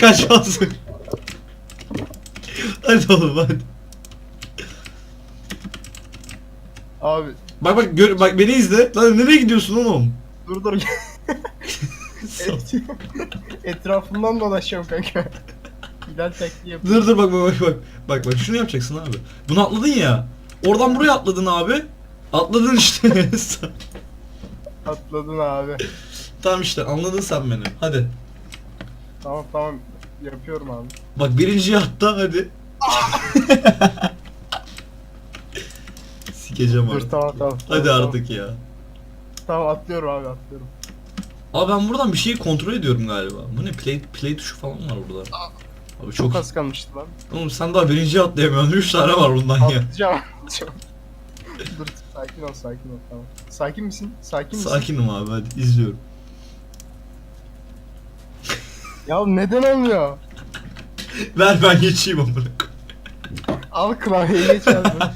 Bırak kaçmasın. hadi oğlum hadi. Abi Bak bak gör, bak beni izle. Lan nereye gidiyorsun oğlum? dur dur. Et- Etrafından dolaşıyorum kanka. Hilal tekli yapıyor. dur dur bak bak bak bak. Bak bak şunu yapacaksın abi. Bunu atladın ya. Oradan buraya atladın abi. Atladın işte. Atladın abi. tamam işte anladın sen beni. Hadi. Tamam tamam yapıyorum abi. Bak birinciyi atla hadi. Sikeceğim Dur artık. tamam tamam. Hadi tamam, artık ya. Tamam atlıyorum abi atlıyorum. Abi ben buradan bir şeyi kontrol ediyorum galiba. Bu ne? Play, play tuşu falan var burada. Abi çok... Çok az kalmıştı lan. Oğlum sen daha birinciyi atlayamıyorsun. 3 tane var bundan ya. Atlayacağım. dur sakin ol sakin ol tamam. Sakin misin? Sakin misin? Sakinim abi hadi izliyorum. Ya neden olmuyor? Ver ben geçeyim amına koyayım. Al klavyeyi geç abi.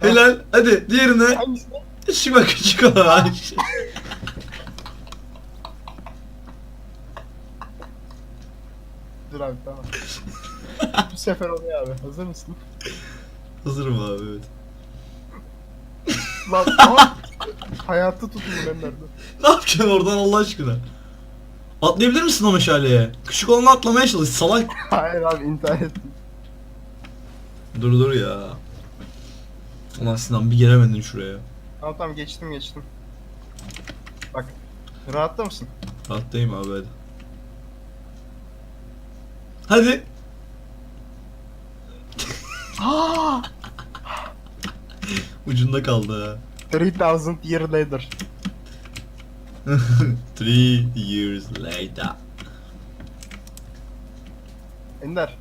Helal. Hadi diğerine. Hangisi? Şu bak küçük olan. Dur abi tamam. Bu sefer oluyor abi. Hazır mısın? Hazırım abi evet. Lan aha! Hayatı tutun ben nerede? Ne yapacaksın oradan Allah aşkına? Atlayabilir misin o meşaleye? Küçük olanı atlamaya çalış salak. Hayır abi intihar ettim. Dur dur ya. Ulan Sinan bir gelemedin şuraya. Tamam tamam geçtim geçtim. Bak. Rahatta mısın? Rahattayım abi hadi. Hadi. Ucunda kaldı ha. 3000 year later. Three years later. Ender.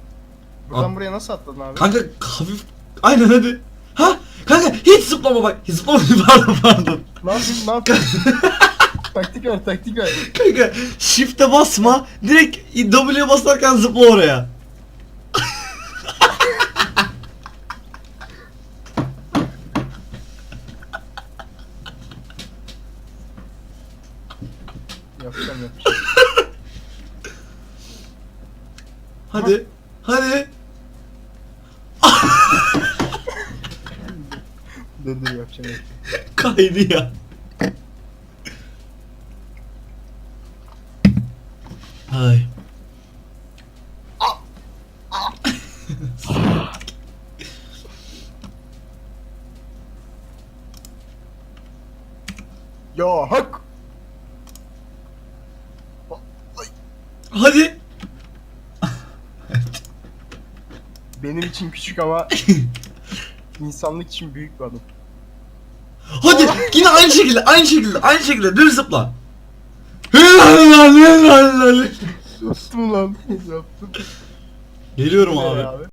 Buradan At- buraya nasıl atladın abi? Kanka hafif... Aynen hadi. Ha? Kanka hiç zıplama bak. Hiç zıplama pardon pardon. Ne yapayım ne yapayım? taktik ver taktik ver. Kanka shift'e basma. Direkt W'ye basarken zıpla oraya. Yapacağım yapacağım. Hadi. Hadi. dur dur yapacağım yapacağım. Kaydı ya. Ay. Ya hak! Hadi. Benim için küçük ama insanlık için büyük bir adım. Hadi. Yine aynı şekilde, aynı şekilde, aynı şekilde düz zıpla. Yaptım lan. Yaptım. Geliyorum abi?